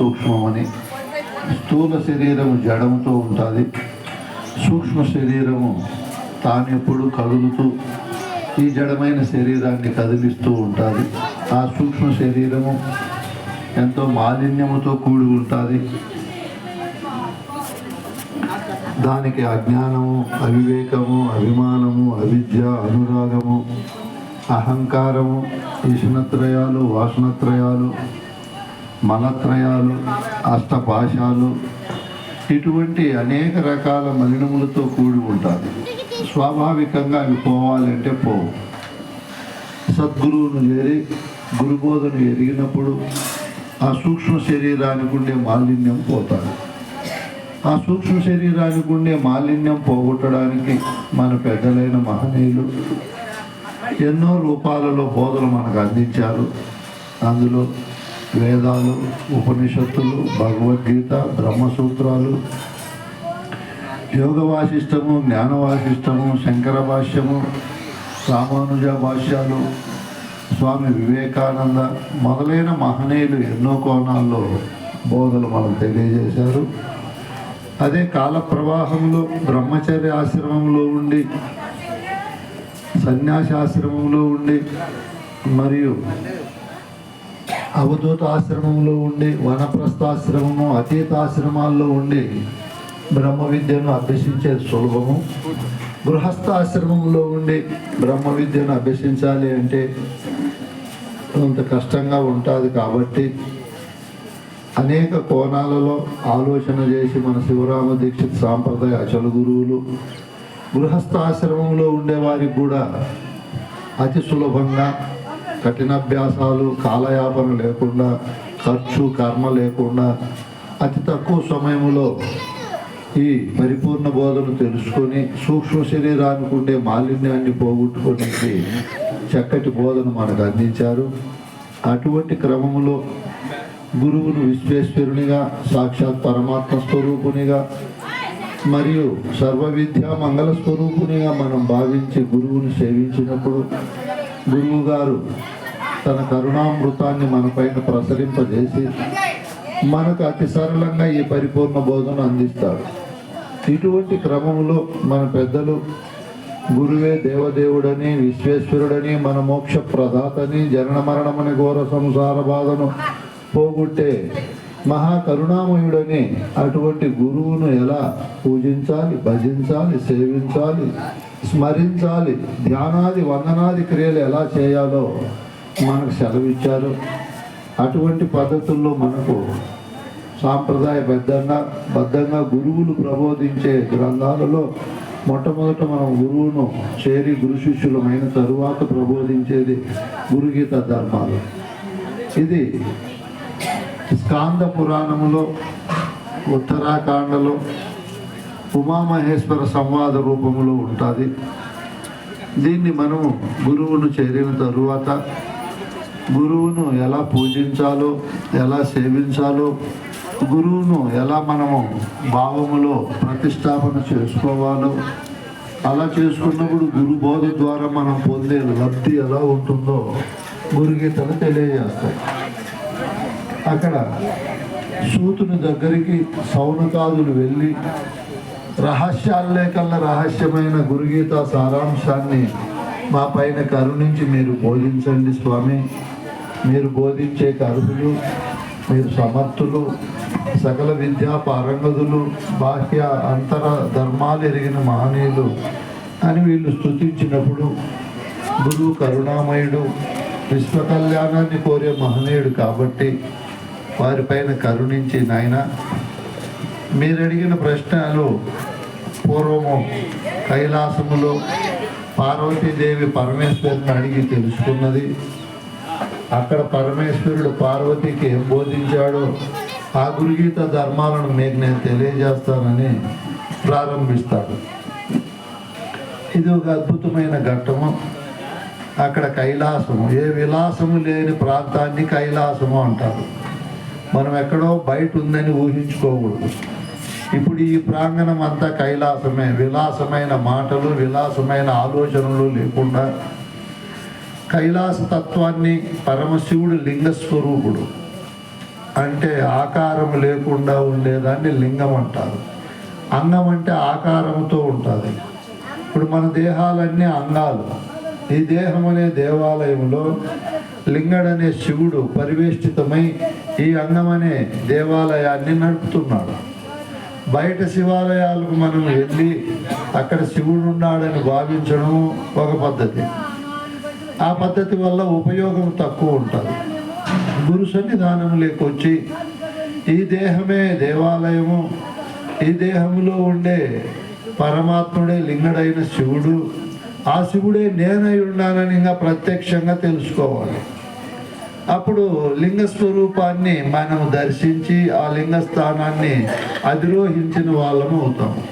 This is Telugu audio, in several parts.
సూక్ష్మమని. స్థూల శరీరము జడముతో ఉంటుంది. సూక్ష్మ శరీరము తాను ఎప్పుడు కదులుతూ ఈ జడమైన శరీరాన్ని కదిలిస్తూ ఉంటుంది. ఆ సూక్ష్మ శరీరము ఎంతో మాలిన్యముతో కూడి ఉంటుంది. దానికి అజ్ఞానము అవివేకము అభిమానము అవిద్య అనురాగము అహంకారము ఈషణత్రయాలు వాసనత్రయాలు మలత్రయాలు అష్టభాషాలు ఇటువంటి అనేక రకాల మలినములతో కూడి ఉంటుంది స్వాభావికంగా అవి పోవాలంటే పోవు. సద్గురువును చేరి గురుబోధను ఎరిగినప్పుడు ఆ సూక్ష్మ శరీరానికి ఉండే మాలిన్యం పోతాడు ఆ సూక్ష్మ శరీరానికి ఉండే మాలిన్యం పోగొట్టడానికి మన పెద్దలైన మహనీయులు ఎన్నో రూపాలలో బోధలు మనకు అందించారు. అందులో వేదాలు ఉపనిషత్తులు భగవద్గీత బ్రహ్మసూత్రాలు యోగ వాసిష్టము జ్ఞాన వాసిష్టము శంకర భాష్యము రామానుజ భాష్యాలు స్వామి వివేకానంద మొదలైన మహనీయులు ఎన్నో కోణాల్లో బోధలు మనకు తెలియజేశారు. అదే కాల ప్రవాహంలో బ్రహ్మచర్య ఆశ్రమంలో ఉండి సన్యాసాశ్రమంలో ఉండి మరియు అవధూతాశ్రమంలో ఉండి వనప్రస్థాశ్రమము అతీతాశ్రమాల్లో ఉండి బ్రహ్మ విద్యను అభ్యసించేది సులభము. గృహస్థాశ్రమంలో ఉండి బ్రహ్మ విద్యను అభ్యసించాలి అంటే కొంత కష్టంగా ఉంటుంది కాబట్టి అనేక కోణాలలో ఆలోచన చేసి మన శివరామ దీక్షిత్ సాంప్రదాయ అచల గురువులు గృహస్థాశ్రమంలో ఉండే వారికి కూడా అతి సులభంగా కఠినాభ్యాసాలు కాలయాపన లేకుండా ఖర్చు కర్మ లేకుండా అతి తక్కువ సమయంలో ఈ పరిపూర్ణ బోధను తెలుసుకొని సూక్ష్మ శరీరానికి ఉండే మాలిన్యాన్ని పోగొట్టుకోనికి చక్కటి బోధను మనకు అందించారు. అటువంటి క్రమంలో గురువును విశ్వేశ్వరునిగా సాక్షాత్ పరమాత్మ స్వరూపునిగా మరియు సర్వ విద్యా మంగళ స్వరూపునిగా మనం భావించి గురువుని సేవించినప్పుడు గురువు గారు తన కరుణామృతాన్ని మనపైన ప్రసరింపజేసి మనకు అతి సరళంగా ఈ పరిపూర్ణ బోధన అందిస్తాడు. ఇటువంటి క్రమంలో మన పెద్దలు గురువే దేవదేవుడని విశ్వేశ్వరుడని మన మోక్ష ప్రదాతని జనన మరణమని ఘోర సంసార బాధను పోగొట్టే మహా కరుణామయుడని అటువంటి గురువును ఎలా పూజించాలి భజించాలి సేవించాలి? స్మరించాలి ధ్యానాది వందనాది క్రియలు ఎలా చేయాలో మనకు సెలవిచ్చారు. అటువంటి పద్ధతుల్లో మనకు సాంప్రదాయ బద్ధంగా బద్ధంగా గురువులు ప్రబోధించే గ్రంథాలలో మొట్టమొదట మనం గురువును చేరి గురు శిష్యులమైన తరువాత ప్రబోధించేది గురుగీత ధర్మాలు. ఇది స్కాంద పురాణములో ఉత్తరాఖండలో ఉమామహేశ్వర సంవాద రూపంలో ఉంటుంది. దీన్ని మనము గురువును చేరిన తరువాత గురువును ఎలా పూజించాలో ఎలా సేవించాలో గురువును ఎలా మనము భావములో ప్రతిష్టాపన చేసుకోవాలో అలా చేసుకున్నప్పుడు గురు బోధ ద్వారా మనం పొందే లబ్ధి ఎలా ఉంటుందో గురుగీతలు తెలియజేస్తాయి. అక్కడ సూతుని దగ్గరికి సౌనకాదులు వెళ్ళి రహస్యాలే కల్లా రహస్యమైన గురుగీత సారాంశాన్ని మా పైన కరుణించి మీరు బోధించండి స్వామి. మీరు బోధించే కరువులు మీరు సమర్థులు సకల విద్యా పారంగదులు బాహ్య అంతర ధర్మాలు ఎరిగిన మహనీయులు అని వీళ్ళు స్థుతించినప్పుడు గురువు కరుణామయుడు విశ్వ కళ్యాణాన్ని కోరే మహనీయుడు కాబట్టి వారిపైన కరుణించి నాయన మీరు అడిగిన ప్రశ్నలు పూర్వము కైలాసములో పార్వతీదేవి పరమేశ్వరుని అడిగి తెలుసుకున్నది. అక్కడ పరమేశ్వరుడు పార్వతికి ఏం బోధించాడో ఆ గురుగీత ధర్మాలను మీకు నేను తెలియజేస్తానని ప్రారంభిస్తాడు. ఇది ఒక అద్భుతమైన ఘట్టము. అక్కడ కైలాసము ఏ విలాసము లేని ప్రాంతాన్ని కైలాసము అంటారు. మనం ఎక్కడో బయట ఉందని ఊహించుకోకూడదు. ఇప్పుడు ఈ ప్రాంగణం అంతా కైలాసమే. విలాసమైన మాటలు విలాసమైన ఆలోచనలు లేకుండా కైలాస తత్వాన్ని పరమశివుడు లింగస్వరూపుడు అంటే ఆకారం లేకుండా ఉండేదాన్ని లింగం అంటారు. అంగం అంటే ఆకారంతో ఉంటుంది. ఇప్పుడు మన దేహాలన్నీ అంగాలు. ఈ దేహం అనే దేవాలయంలో లింగడనే శివుడు పరివేష్టితమై ఈ అంగం అనే దేవాలయాన్ని నడుపుతున్నాడు. బయట శివాలయాలకు మనం వెళ్ళి అక్కడ శివుడు ఉన్నాడని భావించడం ఒక పద్ధతి. ఆ పద్ధతి వల్ల ఉపయోగం తక్కువ ఉంటుంది. గురు సన్నిధానం లేకొచ్చి ఈ దేహమే దేవాలయము. ఈ దేహంలో ఉండే పరమాత్ముడే లింగడైన శివుడు. ఆ శివుడే నేనై ఉన్నానని ఇంకా ప్రత్యక్షంగా తెలుసుకోవాలి. అప్పుడు లింగ స్వరూపాన్ని మనం దర్శించి ఆ లింగ స్థానాన్ని అధిరోహించిన వాళ్ళము అవుతాము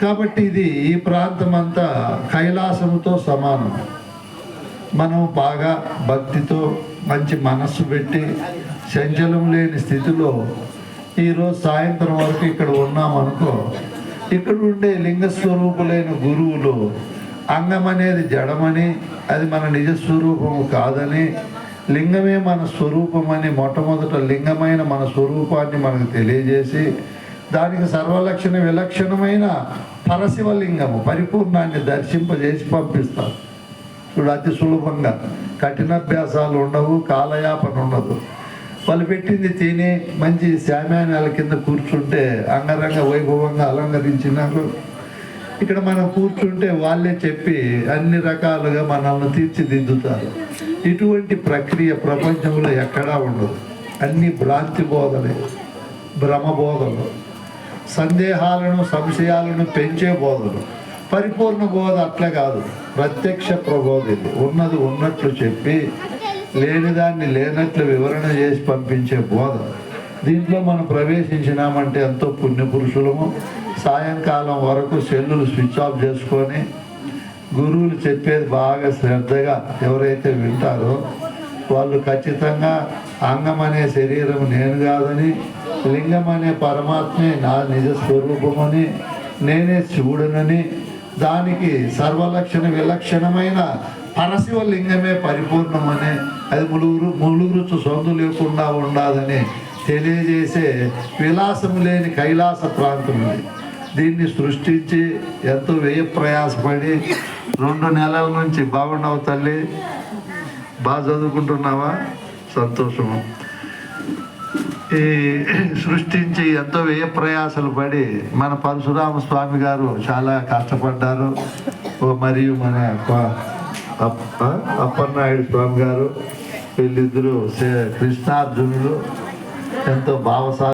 కాబట్టి ఇది ఈ ప్రాంతం అంతా కైలాసముతో సమానం. మనం బాగా భక్తితో మంచి మనస్సు పెట్టి చంచలం లేని స్థితిలో ఈరోజు సాయంత్రం వరకు ఇక్కడ ఉన్నామనుకో ఇక్కడ ఉండే లింగస్వరూపులైన గురువులు అంగం అనేది జడమని అది మన నిజస్వరూపము కాదని లింగమే మన స్వరూపమని మొట్టమొదట లింగమైన మన స్వరూపాన్ని మనకు తెలియజేసి దానికి సర్వలక్షణ విలక్షణమైన పరశివలింగము పరిపూర్ణాన్ని దర్శింపజేసి పంపిస్తారు. చూడు అతి సులభంగా. కఠినాభ్యాసాలు ఉండవు కాలయాపన ఉండదు. వాళ్ళు పెట్టింది తిని మంచి శామ్యానాల కింద కూర్చుంటే అంగరంగ వైభవంగా అలంకరించినారు. ఇక్కడ మనం కూర్చుంటే వాళ్ళే చెప్పి అన్ని రకాలుగా మనల్ని తీర్చిదిద్దుతారు. ఇటువంటి ప్రక్రియ ప్రపంచంలో ఎక్కడా ఉండదు. అన్ని భ్రాంతి బోధలే భ్రమ బోధలు. సందేహాలను సంశయాలను పెంచే బోధలు. పరిపూర్ణ బోధ అట్లా కాదు. ప్రత్యక్ష ప్రబోధ ఇది. ఉన్నది ఉన్నట్లు చెప్పి లేనిదాన్ని లేనట్లు వివరణ చేసి పంపించే బోధ. దీంట్లో మనం ప్రవేశించినామంటే ఎంతో పుణ్యపురుషులము. సాయంకాలం వరకు సెల్లులు స్విచ్ ఆఫ్ చేసుకొని గురువులు చెప్పేది బాగా శ్రద్ధగా ఎవరైతే వింటారో వాళ్ళు ఖచ్చితంగా అంగం అనే శరీరం నేను కాదని లింగం అనే పరమాత్మే నా నిజ స్వరూపమని నేనే శివుడనని దానికి సర్వలక్షణ విలక్షణమైన పరశివ లింగమే పరిపూర్ణమని అది ములుగురు ములుగురుచు సొందు లేకుండా ఉండాలని తెలియజేసే విలాసం లేని కైలాస ప్రాంతం ఇది. దీన్ని సృష్టించి ఎంతో వ్యయ ప్రయాసపడి రెండు నెలల నుంచి బాగున్నావు తల్లి. బాగా చదువుకుంటున్నావా? సంతోషము. ఈ సృష్టించి ఎంతో వ్యయ ప్రయాసలు పడి మన పరశురామ స్వామి గారు చాలా కష్టపడ్డారు. ఓ మరియు మన అప్ప అప్పన్నాయుడు స్వామి గారు వీళ్ళిద్దరూ కృష్ణార్జునులు. ఎంతో భావసా